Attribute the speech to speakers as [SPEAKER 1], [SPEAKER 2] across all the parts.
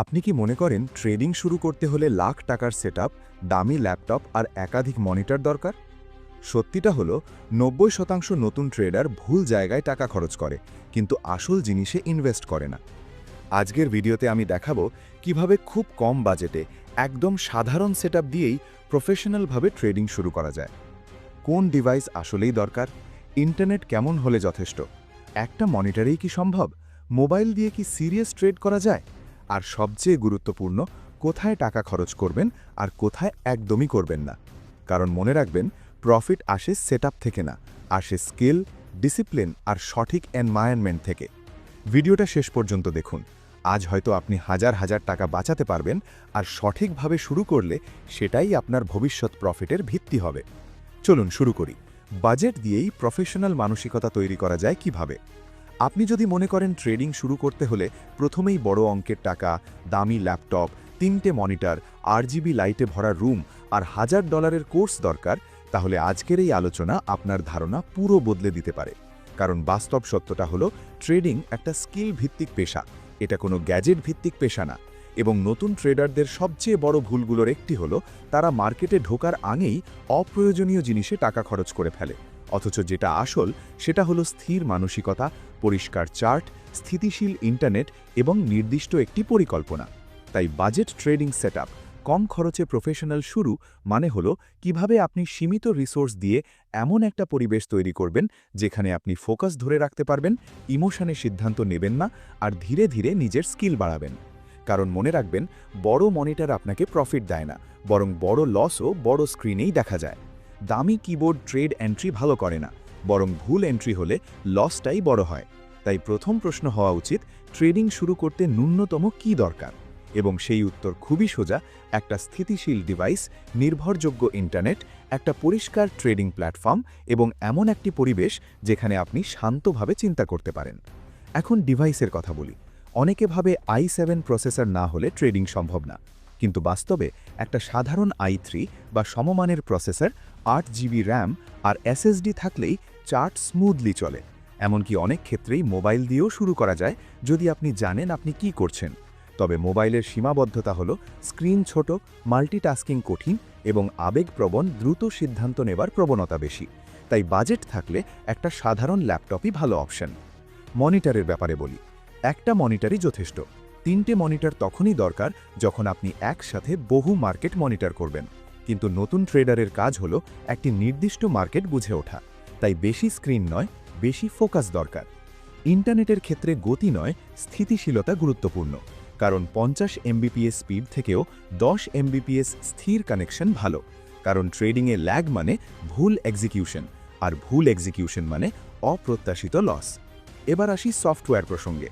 [SPEAKER 1] আপনি কি মনে করেন ট্রেডিং শুরু করতে হলে লাখ টাকার সেটআপ, দামি ল্যাপটপ আর একাধিক মনিটর দরকার? সত্যিটা হলো, নব্বই শতাংশ নতুন ট্রেডার ভুল জায়গায় টাকা খরচ করে, কিন্তু আসল জিনিসে ইনভেস্ট করে না। আজকের ভিডিওতে আমি দেখাবো কীভাবে খুব কম বাজেটে একদম সাধারণ সেটআপ দিয়েই প্রফেশনালভাবে ট্রেডিং শুরু করা যায়। কোন ডিভাইস আসলেই দরকার? ইন্টারনেট কেমন হলে যথেষ্ট? একটা মনিটরেই কি সম্ভব? মোবাইল দিয়ে কি সিরিয়াস ট্রেড করা যায়? আর সবচেয়ে গুরুত্বপূর্ণ, কোথায় টাকা খরচ করবেন আর কোথায় একদমই করবেন না। কারণ মনে রাখবেন প্রফিট আসে সেটআপ থেকে না, আসে স্কিল ডিসিপ্লিন আর সঠিক এনভায়রনমেন্ট থেকে। ভিডিওটা শেষ পর্যন্ত দেখুন। আজ হয়তো আপনি হাজার হাজার টাকা বাঁচাতে পারবেন আর সঠিকভাবে শুরু করলে সেটাই আপনার ভবিষ্যৎ প্রফিটের ভিত্তি হবে। চলুন শুরু করি। বাজেট দিয়েই প্রফেশনাল মানসিকতা তৈরি করা যায় কীভাবে? আপনি যদি মনে করেন ট্রেডিং শুরু করতে হলে প্রথমেই বড় অঙ্কের টাকা, দামি ল্যাপটপ, তিনটে মনিটর, আরজিবি লাইটে ভরা রুম আর হাজার ডলারের কোর্স দরকার, তাহলে আজকের এই আলোচনা আপনার ধারণা পুরো বদলে দিতে পারে। কারণ বাস্তব সত্যটা হলো, ট্রেডিং একটা স্কিল ভিত্তিক পেশা। এটা কোনো গ্যাজেট ভিত্তিক পেশা না। এবং নতুন ট্রেডারদের সবচেয়ে বড় ভুলগুলোর একটি হলো, তারা মার্কেটে ঢোকার আগেই অপ্রয়োজনীয় জিনিসে টাকা খরচ করে ফেলে। অথচ যেটা আসল, সেটা হলো স্থির মানসিকতা পরিষ্কার চার্ট, স্থিতিশীল ইন্টারনেট এবং নির্দিষ্ট একটি পরিকল্পনা। তাই বাজেট ট্রেডিং সেটআপ, কম খরচে প্রফেশনাল শুরু মানে হলো কীভাবে আপনি সীমিত রিসোর্স দিয়ে এমন একটা পরিবেশ তৈরি করবেন যেখানে আপনি ফোকাস ধরে রাখতে পারবেন, ইমোশনে সিদ্ধান্ত নেবেন না আর ধীরে ধীরে নিজের স্কিল বাড়াবেন। কারণ মনে রাখবেন, বড় মনিটর আপনাকে প্রফিট দেয় না, বরং বড় লসও বড় স্ক্রিনেই দেখা যায়। দামি কিবোর্ড ট্রেড এন্ট্রি ভালো করে না। বরং ভুল এন্ট্রি হলে লসটাই বড় হয়। তাই প্রথম প্রশ্ন হওয়া উচিত ট্রেডিং শুরু করতে ন্যূনতম কি দরকার? এবং সেই উত্তর খুবই সোজা, একটা স্থিতিশীল ডিভাইস নির্ভরযোগ্য ইন্টারনেট একটা পরিষ্কার ট্রেডিং প্ল্যাটফর্ম এবং এমন একটি পরিবেশ যেখানে আপনি শান্তভাবে চিন্তা করতে পারেন। এখন ডিভাইসের কথা বলি। অনেকে ভাবে আই সেভেন প্রসেসর না হলে ট্রেডিং সম্ভব না। কিন্তু বাস্তবে একটা সাধারণ আই থ্রি বা সমমানের প্রসেসর আট জিবি র্যাম আর এসএসডি থাকলেই চার্ট স্মুথলি চলে। এমনকি অনেক ক্ষেত্রেই মোবাইল দিয়েও শুরু করা যায় যদি আপনি জানেন আপনি কি করছেন। তবে মোবাইলের সীমাবদ্ধতা হল স্ক্রিন ছোট, মাল্টিটাস্কিং কঠিন এবং আবেগপ্রবণ দ্রুত সিদ্ধান্ত নেবার প্রবণতা বেশি। তাই বাজেট থাকলে একটা সাধারণ ল্যাপটপই ভালো অপশন। মনিটরের ব্যাপারে বলি, একটা মনিটরই যথেষ্ট। তিনটে মনিটর তখনই দরকার যখন আপনি একসাথে বহু মার্কেট মনিটর করবেন। কিন্তু নতুন ট্রেডারের কাজ হল একটি নির্দিষ্ট মার্কেট বুঝে ওঠা। তাই বেশি স্ক্রিন নয়, বেশি ফোকাস দরকার। ইন্টারনেটের ক্ষেত্রে গতি নয়, স্থিতিশীলতা গুরুত্বপূর্ণ। কারণ পঞ্চাশ এমবিপিএস স্পিড থেকেও দশ এমবিপিএস স্থির কানেকশন ভালো। কারণ ট্রেডিংয়ে ল্যাগ মানে ভুল এক্সিকিউশন আর ভুল এক্সিকিউশন মানে অপ্রত্যাশিত লস এবার আসি সফটওয়্যার প্রসঙ্গে।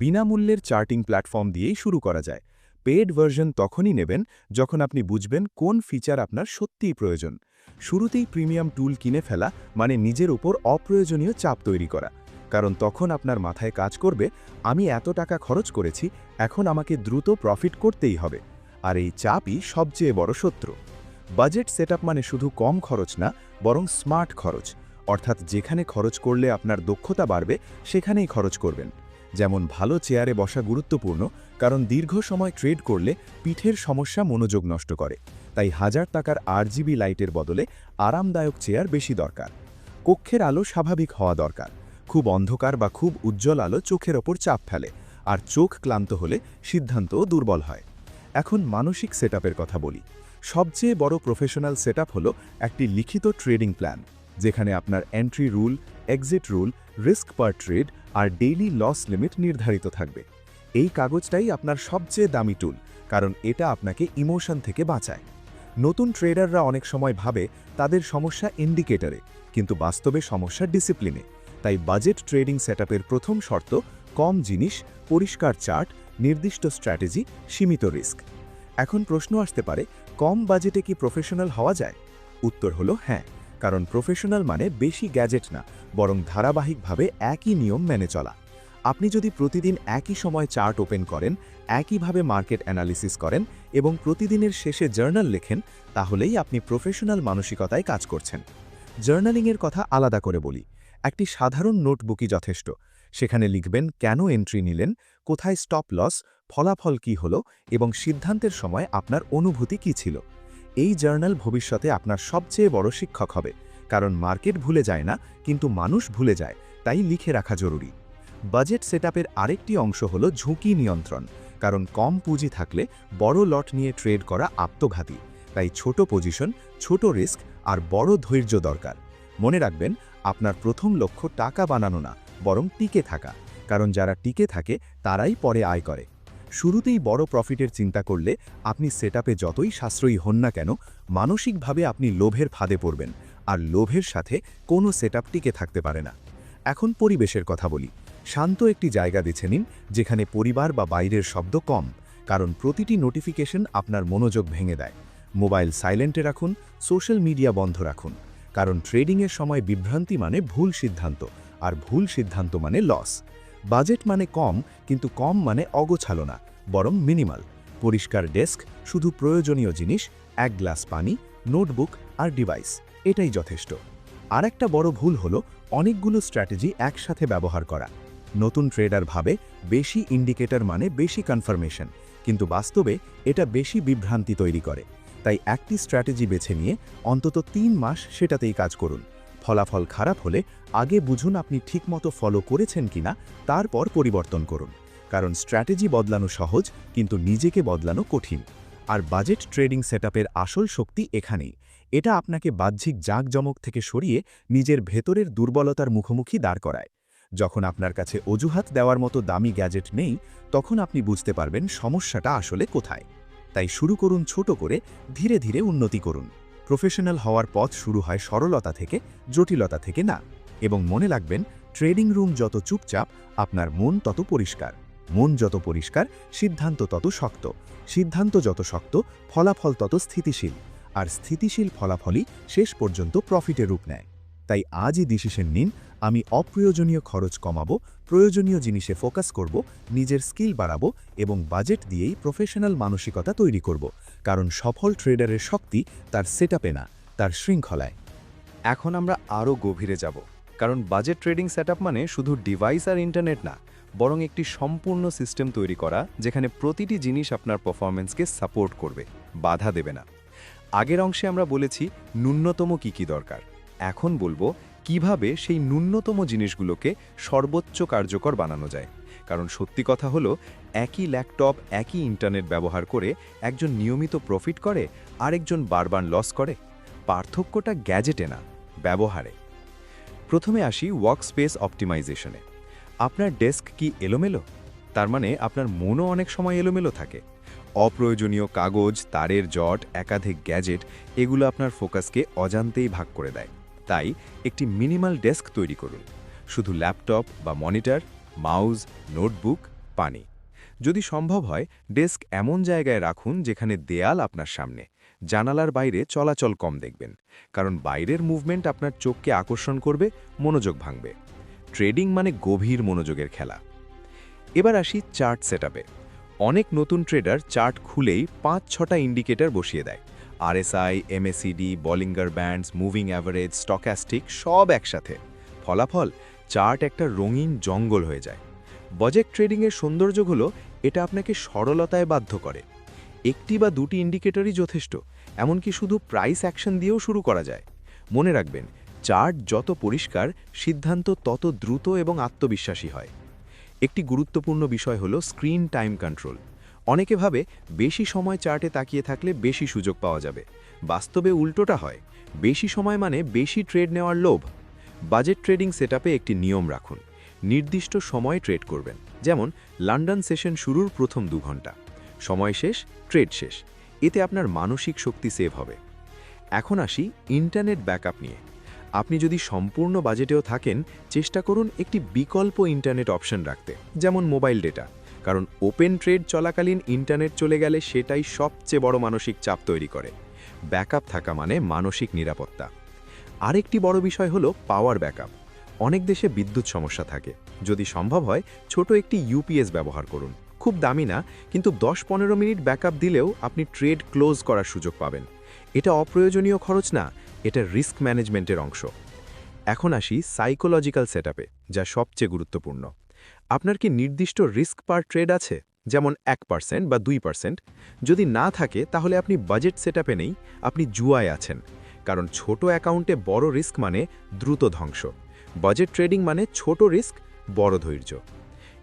[SPEAKER 1] বিনামূল্যের চার্টিং প্ল্যাটফর্ম দিয়েই শুরু করা যায়। পেড ভার্সন তখনই নেবেন যখন আপনি বুঝবেন কোন ফিচার আপনার সত্যিই প্রয়োজন। শুরুতেই প্রিমিয়াম টুল কিনে ফেলা মানে নিজের উপর অপ্রয়োজনীয় চাপ তৈরি করা। কারণ তখন আপনার মাথায় কাজ করবে, আমি এত টাকা খরচ করেছি, এখন আমাকে দ্রুত প্রফিট করতেই হবে। আর এই চাপই সবচেয়ে বড় শত্রু। বাজেট সেটআপ মানে শুধু কম খরচ না, বরং স্মার্ট খরচ। অর্থাৎ যেখানে খরচ করলে আপনার দক্ষতা বাড়বে, সেখানেই খরচ করবেন। যেমন ভালো চেয়ারে বসা গুরুত্বপূর্ণ, কারণ দীর্ঘ সময় ট্রেড করলে পিঠের সমস্যা মনোযোগ নষ্ট করে। তাই হাজার টাকার আরজিবি লাইটের বদলে আরামদায়ক চেয়ার বেশি দরকার। কক্ষের আলো স্বাভাবিক হওয়া দরকার। খুব অন্ধকার বা খুব উজ্জ্বল আলো চোখের ওপর চাপ ফেলে, আর চোখ ক্লান্ত হলে সিদ্ধান্তও দুর্বল হয়। এখন মানসিক সেটআপের কথা বলি। সবচেয়ে বড় প্রফেশনাল সেটআপ হলো একটি লিখিত ট্রেডিং প্ল্যান, যেখানে আপনার entry rule, exit rule, risk per trade আর ডেইলি লস লিমিট নির্ধারিত থাকবে। এই কাগজটাই আপনার সবচেয়ে দামি টুল কারণ এটা আপনাকে ইমোশন থেকে বাঁচায়। নতুন ট্রেডাররা অনেক সময় ভাবে তাদের সমস্যা ইন্ডিকেটরে কিন্তু বাস্তবে সমস্যা ডিসিপ্লিনে তাই বাজেট ট্রেডিং সেটআপের প্রথম শর্ত, কম জিনিস, পরিষ্কার চার্ট নির্দিষ্ট স্ট্র্যাটেজি সীমিত রিস্ক এখন প্রশ্ন আসতে পারে, কম বাজেটে কি প্রফেশনাল হওয়া যায়? উত্তর হলো হ্যাঁ। কারণ প্রফেশনাল মানে বেশি গ্যাজেট না, বরং ধারাবাহিকভাবে একই নিয়ম মেনে চলা। আপনি যদি প্রতিদিন একই সময় চার্ট ওপেন করেন, একইভাবে মার্কেট অ্যানালিসিস করেন এবং প্রতিদিনের শেষে জার্নাল লেখেন, তাহলেই আপনি প্রফেশনাল মানসিকতায় কাজ করছেন। জার্নালিংয়ের কথা আলাদা করে বলি। একটি সাধারণ নোটবুকই যথেষ্ট। সেখানে লিখবেন কেন এন্ট্রি নিলেন, কোথায় স্টপ লস ফলাফল কি হলো এবং সিদ্ধান্তের সময় আপনার অনুভূতি কি ছিল। এই জার্নাল ভবিষ্যতে আপনার সবচেয়ে বড় শিক্ষক হবে। কারণ মার্কেট ভুলে যায় না, কিন্তু মানুষ ভুলে যায়, তাই লিখে রাখা জরুরি। বাজেট সেটআপের আরেকটি অংশ হল ঝুঁকি নিয়ন্ত্রণ, কারণ কম পুঁজি থাকলে বড় লট নিয়ে ট্রেড করা আত্মঘাতী। তাই ছোট পজিশন, ছোট রিস্ক আর বড় ধৈর্য দরকার। মনে রাখবেন, আপনার প্রথম লক্ষ্য টাকা বানানো না, বরং টিকে থাকা। কারণ যারা টিকে থাকে, তারাই পরে আয় করে। শুরুতেই বড় প্রফিটের চিন্তা করলে আপনি সেটআপে যতই সাশ্রয়ী হন না কেন, মানসিকভাবে আপনি লোভের ফাঁদে পড়বেন আর লোভের সাথে কোনো সেটআপ টিকে থাকতে পারে না। এখন পরিবেশের কথা বলি। শান্ত একটি জায়গা বেছে নিন যেখানে পরিবার বা বাইরের শব্দ কম, কারণ প্রতিটি নোটিফিকেশন আপনার মনোযোগ ভেঙে দেয়। মোবাইল সাইলেন্টে রাখুন, সোশ্যাল মিডিয়া বন্ধ রাখুন, কারণ ট্রেডিংয়ের সময় বিভ্রান্তি মানে ভুল সিদ্ধান্ত, আর ভুল সিদ্ধান্ত মানে লস। বাজেট মানে কম, কিন্তু কম মানে অগোছালো না, বরং মিনিমাল। পরিষ্কার ডেস্ক, শুধু প্রয়োজনীয় জিনিস, এক গ্লাস পানি, নোটবুক আর ডিভাইস, এটাই যথেষ্ট। আর একটা বড় ভুল হলো, অনেকগুলো স্ট্র্যাটেজি একসাথে ব্যবহার করা। নতুন ট্রেডার ভাবে বেশি ইন্ডিকেটর মানে বেশি কনফার্মেশন, কিন্তু বাস্তবে এটা বেশি বিভ্রান্তি তৈরি করে। তাই একটি স্ট্র্যাটেজি বেছে নিয়ে অন্তত তিন মাস সেটাতেই কাজ করুন। ফলাফল খারাপ হলে আগে বুঝুন আপনি ঠিকমতো ফলো করেছেন কিনা, তারপর পরিবর্তন করুন। কারণ স্ট্র্যাটেজি বদলানো সহজ, কিন্তু নিজেকে বদলানো কঠিন। আর বাজেট ট্রেডিং সেটআপের আসল শক্তি এখানেই। এটা আপনাকে বাহ্যিক জাঁকজমক থেকে সরিয়ে নিজের ভেতরের দুর্বলতার মুখোমুখি দাঁড় করায়। যখন আপনার কাছে অজুহাত দেওয়ার মতো দামি গ্যাজেট নেই, তখন আপনি বুঝতে পারবেন সমস্যাটা আসলে কোথায়। তাই শুরু করুন ছোট করে, ধীরে ধীরে উন্নতি করুন। প্রফেশনাল হওয়ার পথ শুরু হয় সরলতা থেকে, জটিলতা থেকে না। এবং মনে রাখবেন ট্রেডিং রুম যত চুপচাপ, আপনার মন তত পরিষ্কার। মন যত পরিষ্কার, সিদ্ধান্ত তত শক্ত। সিদ্ধান্ত যত শক্ত, ফলাফল তত স্থিতিশীল। আর স্থিতিশীল ফলাফলই শেষ পর্যন্ত প্রফিটে রূপ নেয়। তাই আজই ডিসিশন নিন আমি অপ্রয়োজনীয় খরচ কমাবো, প্রয়োজনীয় জিনিসে ফোকাস করব, নিজের স্কিল বাড়াবো এবং বাজেট দিয়েই প্রফেশনাল মানসিকতা তৈরি করব। কারণ সফল ট্রেডারের শক্তি তার সেটআপে না, তার শৃঙ্খলায়।
[SPEAKER 2] এখন আমরা আরও গভীরে যাব। কারণ বাজেট ট্রেডিং সেটআপ মানে শুধু ডিভাইস আর ইন্টারনেট না, বরং একটি সম্পূর্ণ সিস্টেম তৈরি করা, যেখানে প্রতিটি জিনিস আপনার পারফরমেন্সকে সাপোর্ট করবে, বাধা দেবে না। আগের অংশে আমরা বলেছি, ন্যূনতম কি কি দরকার? এখন বলব কীভাবে সেই ন্যূনতম জিনিসগুলোকে সর্বোচ্চ কার্যকর বানানো যায়? কারণ সত্যি কথা হলো, একই ল্যাপটপ, একই ইন্টারনেট ব্যবহার করে একজন নিয়মিত প্রফিট করে, আরেকজন বারবার লস করে। পার্থক্যটা গ্যাজেটে না, ব্যবহারে। প্রথমে আসি ওয়ার্ক স্পেস অপটিমাইজেশনে। আপনার ডেস্ক কি এলোমেলো? তার মানে আপনার মনও অনেক সময় এলোমেলো থাকে। অপ্রয়োজনীয় কাগজ, তারের জট, একাধিক গ্যাজেট, এগুলো আপনার ফোকাসকে অজান্তেই ভাগ করে দেয়। তাই একটি মিনিমাল ডেস্ক তৈরি করুন। শুধু ল্যাপটপ বা মনিটর, মাউস, নোটবুক, পানি। যদি সম্ভব হয়, ডেস্ক এমন জায়গায় রাখুন যেখানে দেয়াল আপনার সামনে। জানালার বাইরে চলাচল কম দেখবেন, কারণ বাইরের মুভমেন্ট আপনার চোখকে আকর্ষণ করবে, মনোযোগ ভাঙবে। ট্রেডিং মানে গভীর মনোযোগের খেলা। এবার আসি চার্ট সেটআপে। অনেক নতুন ট্রেডার চার্ট খুলেই পাঁচ ছটা ইন্ডিকেটর বসিয়ে দেয়। RSI MACD Bollinger bands moving average stochastic সব একসাথে। ফলাফল, চার্ট একটা রঙিন জঙ্গল হয়ে যায়। বাজেট ট্রেডিংয়ের সৌন্দর্য হলো এটা আপনাকে সরলতায় বাধ্য করে। একটি বা দুটি ইন্ডিকেটরই যথেষ্ট, এমনকি শুধু প্রাইস অ্যাকশন দিয়েও শুরু করা যায়। মনে রাখবেন, চার্ট যত পরিষ্কার, সিদ্ধান্ত তত দ্রুত এবং আত্মবিশ্বাসী হয়। একটি গুরুত্বপূর্ণ বিষয় হলো স্ক্রিন টাইম কন্ট্রোল অনেকে ভাবে বেশি সময় চার্টে তাকিয়ে থাকলে বেশি সুযোগ পাওয়া যাবে। বাস্তবে উল্টোটা হয়। বেশি সময় মানে বেশি ট্রেড নেওয়ার লোভ। বাজেট ট্রেডিং সেটআপে একটি নিয়ম রাখুন। নির্দিষ্ট সময় ট্রেড করবেন। যেমন, লন্ডন সেশন শুরুর প্রথম দু ঘণ্টা। সময় শেষ, ট্রেড শেষ। এতে আপনার মানসিক শক্তি সেভ হবে। এখন আসি ইন্টারনেট ব্যাকআপ নিয়ে। আপনি যদি সম্পূর্ণ বাজেটেও থাকেন, চেষ্টা করুন একটি বিকল্প ইন্টারনেট অপশন রাখতে, যেমন মোবাইল ডেটা। কারণ ওপেন ট্রেড চলাকালীন ইন্টারনেট চলে গেলে সেটাই সবচেয়ে বড় মানসিক চাপ তৈরি করে। ব্যাকআপ থাকা মানে মানসিক নিরাপত্তা। আরেকটি বড় বিষয় হলো পাওয়ার ব্যাকআপ। অনেক দেশে বিদ্যুৎ সমস্যা থাকে। যদি সম্ভব হয়, ছোট একটি ইউপিএস ব্যবহার করুন। খুব দামি না, কিন্তু দশ পনেরো মিনিট ব্যাকআপ দিলেও আপনি ট্রেড ক্লোজ করার সুযোগ পাবেন। এটা অপ্রয়োজনীয় খরচ না, এটা রিস্ক ম্যানেজমেন্টের অংশ। এখন আসি সাইকোলজিক্যাল সেটআপে, যা সবচেয়ে গুরুত্বপূর্ণ। আপনার কি নির্দিষ্ট রিস্ক পার ট্রেড আছে? যেমন এক পার্সেন্ট বা দুই পার্সেন্ট যদি না থাকে, তাহলে আপনি বাজেট সেট নেই, আপনি জুয়ায় আছেন। কারণ ছোট অ্যাকাউন্টে বড় রিস্ক মানে দ্রুত ধ্বংস। বাজেট ট্রেডিং মানে ছোট রিস্ক বড় ধৈর্য।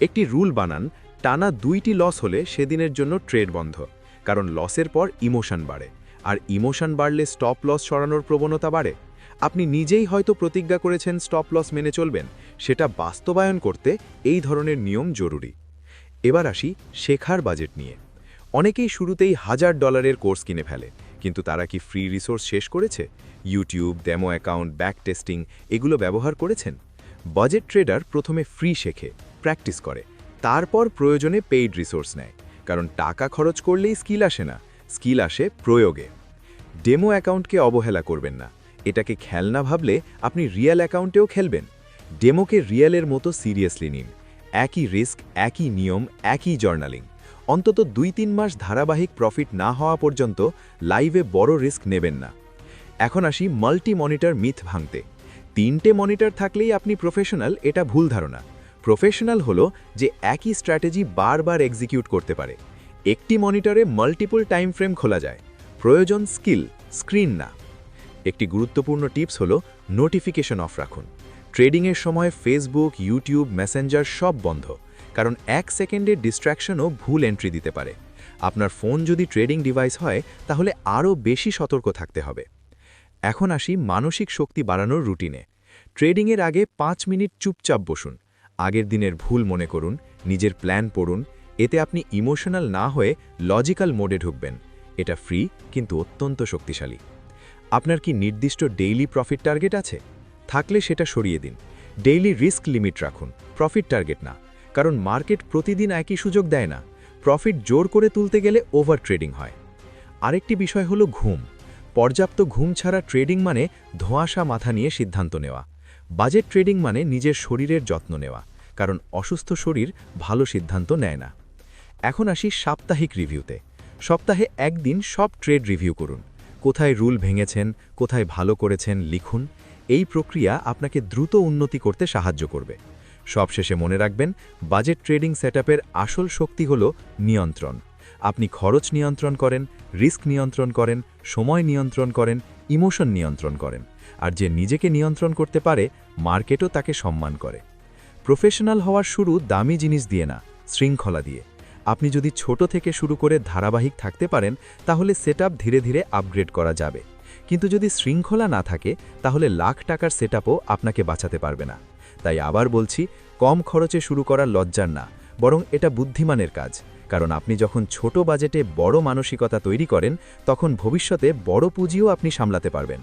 [SPEAKER 2] একটি রুল বানান, টানা দুইটি লস হলে সেদিনের জন্য ট্রেড বন্ধ। কারণ লসের পর ইমোশন বাড়ে। আর ইমোশন বাড়লে স্টপ লস সরানোর প্রবণতা বাড়ে। আপনি নিজেই হয়তো প্রতিজ্ঞা করেছেন স্টপ লস মেনে চলবেন। সেটা বাস্তবায়ন করতে এই ধরনের নিয়ম জরুরি। এবার আসি শেখার বাজেট নিয়ে। অনেকেই শুরুতেই হাজার ডলারের কোর্স কিনে ফেলে, কিন্তু তারা কি ফ্রি রিসোর্স শেষ করেছে? YouTube demo account back testing এগুলো ব্যবহার করেছেন? বাজেট ট্রেডার প্রথমে ফ্রি শেখে প্র্যাকটিস করে। তারপর প্রয়োজনে পেইড রিসোর্স নেয়। কারণ টাকা খরচ করলেই স্কিল আসে না। স্কিল আসে প্রয়োগে। ডেমো অ্যাকাউন্টকে অবহেলা করবেন না। এটাকে খেলনা ভাবলে আপনি রিয়েল অ্যাকাউন্টেও খেলবেন। ডেমোকে রিয়েলের মতো সিরিয়াসলি নিন। একই রিস্ক, একই নিয়ম, একই জার্নালিং। অন্তত দুই তিন মাস ধারাবাহিক প্রফিট না হওয়া পর্যন্ত লাইভে বড় রিস্ক নেবেন না। এখন আসি মাল্টি মনিটর মিথ ভাঙতে। তিনটে মনিটর থাকলেই আপনি প্রফেশনাল, এটা ভুল ধারণা। প্রফেশনাল হলো যে একই স্ট্র্যাটেজি বারবার এক্সিকিউট করতে পারে। একটি মনিটরে মাল্টিপল টাইম ফ্রেম খোলা যায়। প্রয়োজন স্কিল, স্ক্রিন না। একটি গুরুত্বপূর্ণ টিপস হলো নোটিফিকেশন অফ রাখুন। ট্রেডিংয়ের সময় ফেসবুক, ইউটিউব, মেসেঞ্জার সব বন্ধ, কারণ এক সেকেন্ডের ডিস্ট্র্যাকশনও ভুল এন্ট্রি দিতে পারে। আপনার ফোন যদি ট্রেডিং ডিভাইস হয়, তাহলে আরও বেশি সতর্ক থাকতে হবে। এখন আসি মানসিক শক্তি বাড়ানোর রুটিনে। ট্রেডিংয়ের আগে পাঁচ মিনিট চুপচাপ বসুন। আগের দিনের ভুল মনে করুন, নিজের প্ল্যান পড়ুন, এতে আপনি ইমোশনাল না হয়ে লজিক্যাল মোডে ঢুকবেন। এটা ফ্রি, কিন্তু অত্যন্ত শক্তিশালী। আপনার কি নির্দিষ্ট ডেইলি প্রফিট টার্গেট আছে? থাকলে সেটা সরিয়ে দিন। ডেইলি রিস্ক লিমিট রাখুন। প্রফিট টার্গেট না। কারণ মার্কেট প্রতিদিন একই সুযোগ দেয় না। প্রফিট জোর করে তুলতে গেলে ওভার ট্রেডিং হয়। আরেকটি বিষয় হলো ঘুম। পর্যাপ্ত ঘুম ছাড়া ট্রেডিং মানে ধোঁয়াশা মাথা নিয়ে সিদ্ধান্ত নেওয়া। বাজেট ট্রেডিং মানে নিজের শরীরের যত্ন নেওয়া। কারণ অসুস্থ শরীর ভালো সিদ্ধান্ত নেয় না। এখন আসি সাপ্তাহিক রিভিউতে সপ্তাহে একদিন সব ট্রেড রিভিউ করুন। কোথায় রুল ভেঙেছেন, কোথায় ভালো করেছেন লিখুন, এই প্রক্রিয়া আপনাকে দ্রুত উন্নতি করতে সাহায্য করবে। সবশেষে মনে রাখবেন, বাজেট ট্রেডিং সেটআপের আসল শক্তি হল নিয়ন্ত্রণ। আপনি খরচ নিয়ন্ত্রণ করেন, রিস্ক নিয়ন্ত্রণ করেন, সময় নিয়ন্ত্রণ করেন, ইমোশন নিয়ন্ত্রণ করেন। আর যে নিজেকে নিয়ন্ত্রণ করতে পারে, মার্কেটও তাকে সম্মান করে। প্রফেশনাল হওয়ার শুরু দামি জিনিস দিয়ে না, শৃঙ্খলা দিয়ে। আপনি যদি ছোট থেকে শুরু করে ধারাবাহিক থাকতে পারেন, তাহলে সেট ধীরে ধীরে আপগ্রেড করা যাবে। কিন্তু যদি শৃঙ্খলা না থাকে, তাহলে লাখ টাকার সেট আপনাকে বাঁচাতে পারবে না। তাই আবার বলছি, কম খরচে শুরু করার লজ্জার না, বরং এটা বুদ্ধিমানের কাজ। কারণ আপনি যখন ছোট বাজেটে বড় মানসিকতা তৈরি করেন, তখন ভবিষ্যতে বড় পুঁজিও আপনি সামলাতে পারবেন।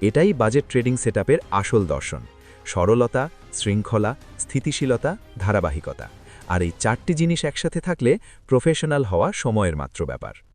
[SPEAKER 2] এটাই বাজেট ট্রেডিং সেট আসল দর্শন। সরলতা, শৃঙ্খলা, স্থিতিশীলতা, ধারাবাহিকতা। আর এই চারটি জিনিস একসাথে থাকলে প্রফেশনাল হওয়া সময়ের মাত্র ব্যাপার।